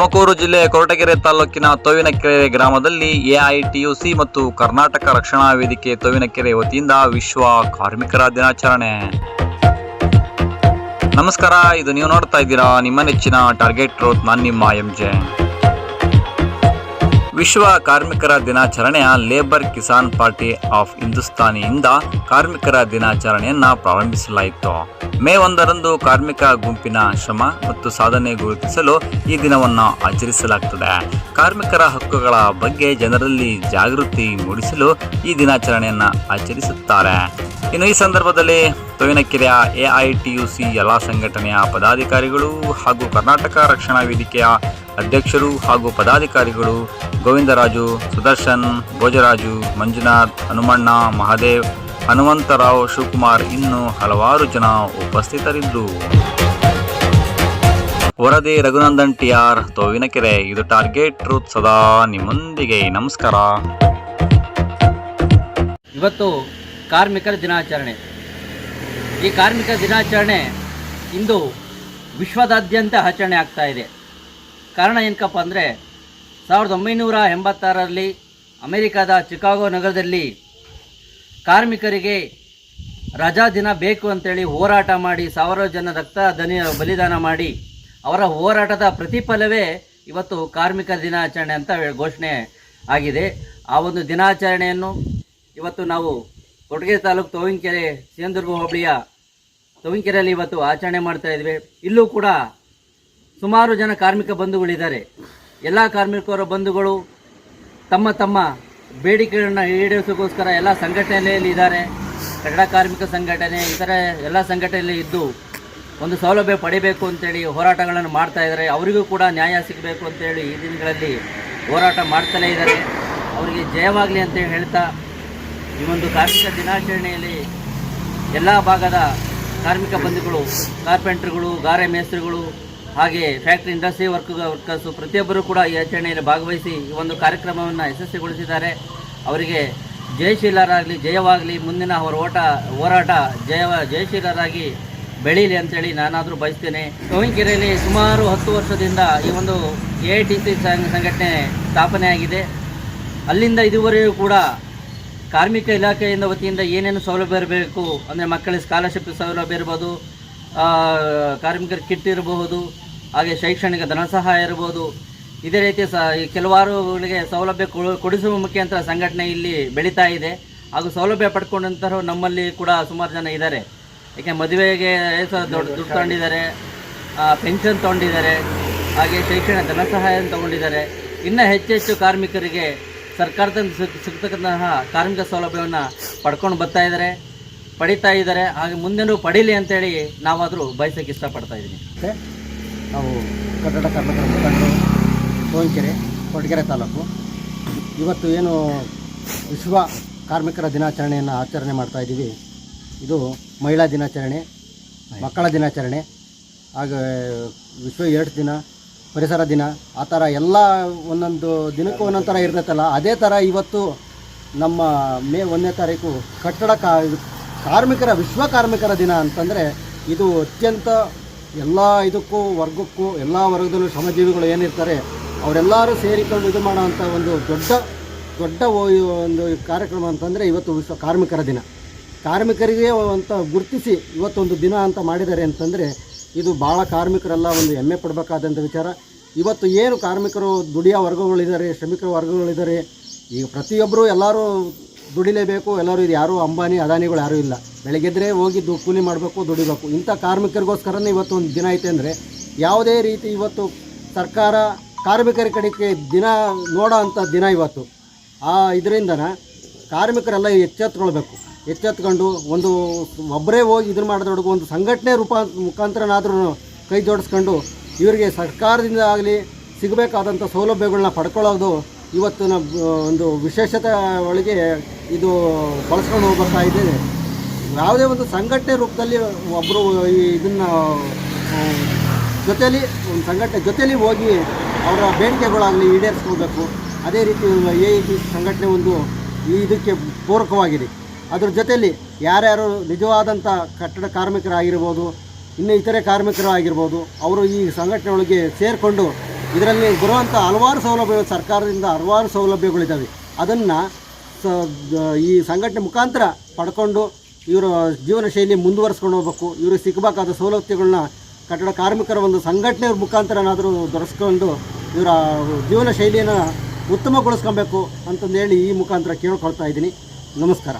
ತುಮಕೂರು ಜಿಲ್ಲೆ ಕೊರಟಗೆರೆ ತಾಲೂಕಿನ ತೋವಿನಕೆರೆ ಗ್ರಾಮದಲ್ಲಿ ಎಐಟಿಯುಸಿ ಮತ್ತು ಕರ್ನಾಟಕ ರಕ್ಷಣಾ ವೇದಿಕೆ ತೋವಿನಕೆರೆ ವತಿಯಿಂದ ವಿಶ್ವ ಕಾರ್ಮಿಕರ ದಿನಾಚರಣೆ. ನಮಸ್ಕಾರ, ಇದು ನೀವು ನೋಡ್ತಾ ಇದ್ದೀರಾ ನಿಮ್ಮ ನೆಚ್ಚಿನ ಟಾರ್ಗೆಟ್ ರೋತ್ ನಾನು ನಿಮ್ಮ ಎಂ ಜೆ ವಿಶ್ವ ಕಾರ್ಮಿಕರ ದಿನಾಚರಣೆಯ ಲೇಬರ್ ಕಿಸಾನ್ ಪಾರ್ಟಿ ಆಫ್ ಹಿಂದೂಸ್ತಾನಿಯಿಂದ ಕಾರ್ಮಿಕರ ದಿನಾಚರಣೆಯನ್ನು ಪ್ರಾರಂಭಿಸಲಾಯಿತು. ಮೇ ಒಂದರಂದು ಕಾರ್ಮಿಕ ಗುಂಪಿನ ಶ್ರಮ ಮತ್ತು ಸಾಧನೆ ಗುರುತಿಸಲು ಈ ದಿನವನ್ನು ಆಚರಿಸಲಾಗುತ್ತದೆ ಕಾರ್ಮಿಕರ ಹಕ್ಕುಗಳ ಬಗ್ಗೆ ಜನರಲ್ಲಿ ಜಾಗೃತಿ ಮೂಡಿಸಲು ಈ ದಿನಾಚರಣೆಯನ್ನು ಆಚರಿಸುತ್ತಾರೆ. ಇನ್ನು ಈ ಸಂದರ್ಭದಲ್ಲಿ ತೋವಿನಕೆರೆಯ ಎಐಟಿಯುಸಿ ಎಲ್ಲ ಸಂಘಟನೆಯ ಪದಾಧಿಕಾರಿಗಳು ಹಾಗೂ ಕರ್ನಾಟಕ ರಕ್ಷಣಾ ವೇದಿಕೆಯ ಅಧ್ಯಕ್ಷರು ಹಾಗೂ ಪದಾಧಿಕಾರಿಗಳು ಗೋವಿಂದರಾಜು, ಸುದರ್ಶನ್, ಭೋಜರಾಜು, ಮಂಜುನಾಥ್, ಹನುಮಣ್ಣ, ಮಹಾದೇವ್, ಹನುಮಂತರಾವ್, ಶಿವಕುಮಾರ್ ಇನ್ನು ಹಲವಾರು ಜನ ಉಪಸ್ಥಿತರಿದ್ದರು ವರದಿ ರಘುನಂದನ್ ಟಿಆರ್ ತೋವಿನಕೆರೆ. ಇದು ಟಾರ್ಗೆಟ್ ಟ್ರೂತ್ ಸದಾ ನಿಮ್ಮೊಂದಿಗೆ. ನಮಸ್ಕಾರ. ಇವತ್ತು ಕಾರ್ಮಿಕರ ದಿನಾಚರಣೆ. ಈ ಕಾರ್ಮಿಕ ದಿನಾಚರಣೆ ಇಂದು ವಿಶ್ವದಾದ್ಯಂತ ಆಚರಣೆ ಆಗ್ತಾ ಇದೆ. ಕಾರಣ ಏನಕ್ಕಪ್ಪ ಅಂದರೆ ಸಾವಿರದ ಒಂಬೈನೂರ ಎಂಬತ್ತಾರರಲ್ಲಿ ಅಮೆರಿಕದ ಚಿಕಾಗೋ ನಗರದಲ್ಲಿ ಕಾರ್ಮಿಕರಿಗೆ ರಜಾ ದಿನ ಬೇಕು ಅಂತೇಳಿ ಹೋರಾಟ ಮಾಡಿ ಸಾವಿರಾರು ಜನ ರಕ್ತ ದನಿ ಬಲಿದಾನ ಮಾಡಿ ಅವರ ಹೋರಾಟದ ಪ್ರತಿಫಲವೇ ಇವತ್ತು ಕಾರ್ಮಿಕ ದಿನಾಚರಣೆ ಅಂತ ಘೋಷಣೆ ಆಗಿದೆ. ಆ ಒಂದು ದಿನಾಚರಣೆಯನ್ನು ಇವತ್ತು ನಾವು ಕೊಡಗೇರಿ ತಾಲೂಕು ತೋವಿನಕೆರೆ ಸಿಂಧದುರ್ಗ ಹೋಬಳಿಯ ತೋವಿನಕೆರೆಯಲ್ಲಿ ಇವತ್ತು ಆಚರಣೆ ಮಾಡ್ತಾ ಇದ್ವಿ. ಇಲ್ಲೂ ಕೂಡ ಸುಮಾರು ಜನ ಕಾರ್ಮಿಕ ಬಂಧುಗಳಿದ್ದಾರೆ. ಎಲ್ಲ ಕಾರ್ಮಿಕರ ಬಂಧುಗಳು ತಮ್ಮ ತಮ್ಮ ಬೇಡಿಕೆಗಳನ್ನ ಈಡೇರಿಸೋಕ್ಕೋಸ್ಕರ ಎಲ್ಲ ಸಂಘಟನೆಯಲ್ಲಿ ಇದ್ದಾರೆ. ಕನ್ನಡ ಕಾರ್ಮಿಕ ಸಂಘಟನೆ, ಇತರ ಎಲ್ಲ ಸಂಘಟನೆಯಲ್ಲಿ ಇದ್ದು ಒಂದು ಸೌಲಭ್ಯ ಪಡಿಬೇಕು ಅಂತೇಳಿ ಹೋರಾಟಗಳನ್ನು ಮಾಡ್ತಾ ಇದ್ದಾರೆ. ಅವರಿಗೂ ಕೂಡ ನ್ಯಾಯ ಸಿಗಬೇಕು ಅಂತೇಳಿ ಈ ದಿನಗಳಲ್ಲಿ ಹೋರಾಟ ಮಾಡ್ತಲೇ ಇದ್ದಾರೆ. ಅವರಿಗೆ ಜಯವಾಗಲಿ ಅಂತ ಹೇಳ್ತಾ ಈ ಒಂದು ಕಾರ್ಮಿಕ ದಿನಾಚರಣೆಯಲ್ಲಿ ಎಲ್ಲ ಭಾಗದ ಕಾರ್ಮಿಕ ಬಂಧುಗಳು, ಕಾರ್ಪೆಂಟ್ರುಗಳು, ಗಾರೆ ಮೇಸ್ತ್ರಿಗಳು ಹಾಗೆ ಫ್ಯಾಕ್ಟ್ರಿ ಇಂಡಸ್ಟ್ರಿ ವರ್ಕ್ ವರ್ಕರ್ಸು ಪ್ರತಿಯೊಬ್ಬರು ಕೂಡ ಈ ಆಚರಣೆಯಲ್ಲಿ ಭಾಗವಹಿಸಿ ಈ ಒಂದು ಕಾರ್ಯಕ್ರಮವನ್ನು ಯಶಸ್ವಿಗೊಳಿಸಿದ್ದಾರೆ. ಅವರಿಗೆ ಜಯಶೀಲರಾಗಲಿ ಜಯವಾಗಲಿ, ಮುಂದಿನ ಅವರ ಓಟ ಹೋರಾಟ ಜಯ ಜಯಶೀಲರಾಗಿ ಬೆಳೀಲಿ ಅಂತೇಳಿ ನಾನಾದರೂ ಬಯಸ್ತೇನೆ. ತೋವಿನಕೆರೆಯಲ್ಲಿ ಸುಮಾರು ಹತ್ತು ವರ್ಷದಿಂದ ಈ ಒಂದು ಎ ಐ ಟಿ ಸಿ ಸಂಘಟನೆ ಸ್ಥಾಪನೆಯಾಗಿದೆ. ಅಲ್ಲಿಂದ ಇದುವರೆಗೂ ಕೂಡ ಕಾರ್ಮಿಕ ಇಲಾಖೆಯಿಂದ ವತಿಯಿಂದ ಏನೇನು ಸೌಲಭ್ಯ ಇರಬೇಕು, ಅಂದರೆ ಮಕ್ಕಳಿಗೆ ಸ್ಕಾಲರ್ಶಿಪ್ ಸೌಲಭ್ಯ ಇರ್ಬೋದು ಕಾರ್ಮಿಕರ ಕಿಟ್ ಇರಬಹುದು ಹಾಗೆ ಶೈಕ್ಷಣಿಕ ಧನ ಸಹಾಯ ಇರಬಹುದು. ಇದೇ ರೀತಿ ಸ ಈ ಕೆಲವಾರುಗಳಿಗೆ ಸೌಲಭ್ಯ ಕೊಡು- ಕೊಡಿಸುವ ಮುಖಾಂತರ ಸಂಘಟನೆ ಇಲ್ಲಿ ಬೆಳೀತಾ ಇದೆ. ಹಾಗೂ ಸೌಲಭ್ಯ ಪಡ್ಕೊಂಡಂತಹ ನಮ್ಮಲ್ಲಿ ಕೂಡ ಸುಮಾರು ಜನ ಇದ್ದಾರೆ. ಯಾಕೆ ಮದುವೆಗೆ ದೊಡ್ಡ ದುಡ್ಡು ತಗೊಂಡಿದ್ದಾರೆ ಪೆನ್ಷನ್ ತಗೊಂಡಿದ್ದಾರೆ ಹಾಗೆ ಶೈಕ್ಷಣಿಕ ಧನ ಸಹಾಯ ತಗೊಂಡಿದ್ದಾರೆ. ಇನ್ನೂ ಹೆಚ್ಚೆಚ್ಚು ಕಾರ್ಮಿಕರಿಗೆ ಸರ್ಕಾರದಿಂದ ಸಿಗ್ ಸಿಗ್ತಕ್ಕಂತಹ ಕಾರ್ಮಿಕ ಸೌಲಭ್ಯವನ್ನು ಪಡ್ಕೊಂಡು ಬರ್ತಾ ಇದ್ದಾರೆ. ಪಡಿತಾ ಇದ್ದಾರೆ, ಹಾಗೆ ಮುಂದೆನೂ ಪಡೀಲಿ ಅಂತೇಳಿ ನಾವಾದರೂ ಬಯಸೋಕ್ಕೆ ಇಷ್ಟಪಡ್ತಾ ಇದ್ದೀನಿ. ನಾವು ಕನ್ನಡ ಕರ್ನಾಟಕ ಮುಖಂಡರು, ಸೋಂಕೆರೆ, ಕೊಡಗೆರೆ ತಾಲೂಕು. ಇವತ್ತು ಏನು ವಿಶ್ವ ಕಾರ್ಮಿಕರ ದಿನಾಚರಣೆಯನ್ನು ಆಚರಣೆ ಮಾಡ್ತಾ ಇದ್ದೀವಿ. ಇದು ಮಹಿಳಾ ದಿನಾಚರಣೆ, ಮಕ್ಕಳ ದಿನಾಚರಣೆ, ಹಾಗೆ ವಿಶ್ವ ಏಡ್ಸ್ ದಿನ, ಪರಿಸರ ದಿನ, ಆ ಥರ ಎಲ್ಲ ಒಂದೊಂದು ದಿನಕ್ಕೂ ಒಂದೊಂದು ಥರ ಇರ್ತೈತಲ್ಲ ಅದೇ ಥರ ಇವತ್ತು ನಮ್ಮ ಮೇ ಒಂದನೇ ತಾರೀಕು ಕಟ್ಟಡ ಕಾ ಕಾರ್ಮಿಕರ ವಿಶ್ವ ಕಾರ್ಮಿಕರ ದಿನ ಅಂತಂದರೆ ಇದು ಅತ್ಯಂತ ಎಲ್ಲ ಇದಕ್ಕೂ, ವರ್ಗಕ್ಕೂ, ಎಲ್ಲ ವರ್ಗದಲ್ಲೂ ಶ್ರಮಜೀವಿಗಳು ಏನಿರ್ತಾರೆ, ಅವರೆಲ್ಲರೂ ಸೇರಿಕೊಂಡು ಇದು ಮಾಡುವಂಥ ಒಂದು ದೊಡ್ಡ ದೊಡ್ಡ ಒಂದು ಕಾರ್ಯಕ್ರಮ ಅಂತಂದರೆ ಇವತ್ತು ವಿಶ್ವ ಕಾರ್ಮಿಕರ ದಿನ. ಕಾರ್ಮಿಕರಿಗೆ ಅಂತ ಗುರುತಿಸಿ ಇವತ್ತೊಂದು ದಿನ ಅಂತ ಮಾಡಿದ್ದಾರೆ ಅಂತಂದರೆ ಇದು ಭಾಳ ಕಾರ್ಮಿಕರೆಲ್ಲ ಒಂದು ಹೆಮ್ಮೆ ಪಡಬೇಕಾದಂಥ ವಿಚಾರ. ಇವತ್ತು ಏನು ಕಾರ್ಮಿಕರು ದುಡಿಯ ವರ್ಗಗಳಿದ್ದಾರೆ, ಶ್ರಮಿಕರ ವರ್ಗಗಳಿದ್ದಾರೆ, ಈಗ ಪ್ರತಿಯೊಬ್ಬರು ಎಲ್ಲರೂ ದುಡಿಲೇಬೇಕು, ಎಲ್ಲರೂ ಇದು ಯಾರೂ, ಅಂಬಾನಿ, ಅದಾನಿಗಳು ಯಾರೂ ಇಲ್ಲ. ಬೆಳಗ್ಗೆದ್ರೆ ಹೋಗಿ ದು, ಕೂಲಿ ಮಾಡಬೇಕು, ದುಡಿಬೇಕು. ಇಂಥ ಕಾರ್ಮಿಕರಿಗೋಸ್ಕರನೇ ಇವತ್ತು ಒಂದು ದಿನ ಐತೆ ಅಂದರೆ, ಯಾವುದೇ ರೀತಿ ಇವತ್ತು ಸರ್ಕಾರ ಕಾರ್ಮಿಕರ ಕಡೆಗೆ ದಿನ ನೋಡೋ ಅಂಥ ದಿನ ಇವತ್ತು. ಆ ಇದರಿಂದ ಕಾರ್ಮಿಕರೆಲ್ಲ ಎಚ್ಚೆತ್ಕೊಳ್ಬೇಕು. ಎಚ್ಚೆತ್ಕೊಂಡು ಒಂದು ಒಬ್ಬರೇ ಹೋಗಿ ಇದನ್ನು ಮಾಡಿದ್ರೊಡಗು ಒಂದು ಸಂಘಟನೆ ರೂಪ ಮುಖಾಂತರನಾದ್ರೂ ಕೈ ಜೋಡಿಸ್ಕೊಂಡು ಇವರಿಗೆ ಸರ್ಕಾರದಿಂದ ಆಗಲಿ ಸಿಗಬೇಕಾದಂಥ ಸೌಲಭ್ಯಗಳನ್ನ ಪಡ್ಕೊಳ್ಳೋದು ಇವತ್ತಿನ ಒಂದು ವಿಶೇಷತೆ ಒಳಗೆ ಇದು ಬಳಸ್ಕೊಂಡು ಹೋಗ್ಬರ್ತಾ ಇದೆ ಯಾವುದೇ ಒಂದು ಸಂಘಟನೆ ರೂಪದಲ್ಲಿ ಒಬ್ಬರು ಇದನ್ನು ಜೊತೆಯಲ್ಲಿ ಒಂದು ಸಂಘಟನೆ ಜೊತೆಯಲ್ಲಿ ಹೋಗಿ ಅವರ ಬೇಡಿಕೆಗಳಾಗಲಿ ಈಡೇರಿಸ್ಕೋಬೇಕು ಅದೇ ರೀತಿ ಎ ಟಿ ಸಂಘಟನೆ ಒಂದು ಈ ಇದಕ್ಕೆ ಪೂರಕವಾಗಿದೆ. ಅದ್ರ ಜೊತೆಯಲ್ಲಿ ಯಾರ್ಯಾರು ನಿಜವಾದಂಥ ಕಟ್ಟಡ ಕಾರ್ಮಿಕರಾಗಿರ್ಬೋದು, ಇನ್ನು ಇತರೆ ಕಾರ್ಮಿಕರು ಆಗಿರ್ಬೋದು ಅವರು ಈ ಸಂಘಟನೆ ಒಳಗೆ ಸೇರಿಕೊಂಡು ಇದರಲ್ಲಿ ಬರುವಂಥ ಹಲವಾರು ಸೌಲಭ್ಯಗಳು ಸರ್ಕಾರದಿಂದ ಹಲವಾರು ಸೌಲಭ್ಯಗಳಿದ್ದಾವೆ. ಅದನ್ನು ಈ ಸಂಘಟನೆ ಮುಖಾಂತರ ಪಡ್ಕೊಂಡು ಇವರ ಜೀವನ ಶೈಲಿ ಮುಂದುವರಿಸ್ಕೊಂಡು ಹೋಗ್ಬೇಕು. ಇವ್ರಿಗೆ ಸಿಗಬೇಕಾದ ಸವಲತ್ತುಗಳನ್ನ ಕಟ್ಟಡ ಕಾರ್ಮಿಕರ ಒಂದು ಸಂಘಟನೆ ಮುಖಾಂತರನಾದರೂ ದೊರಸ್ಕೊಂಡು ಇವರ ಜೀವನ ಶೈಲಿಯನ್ನು ಉತ್ತಮಗೊಳಿಸ್ಕೊಬೇಕು ಅಂತಂದೇಳಿ ಈ ಮುಖಾಂತರ ಕೇಳ್ಕೊಳ್ತಾ ಇದ್ದೀನಿ. ನಮಸ್ಕಾರ.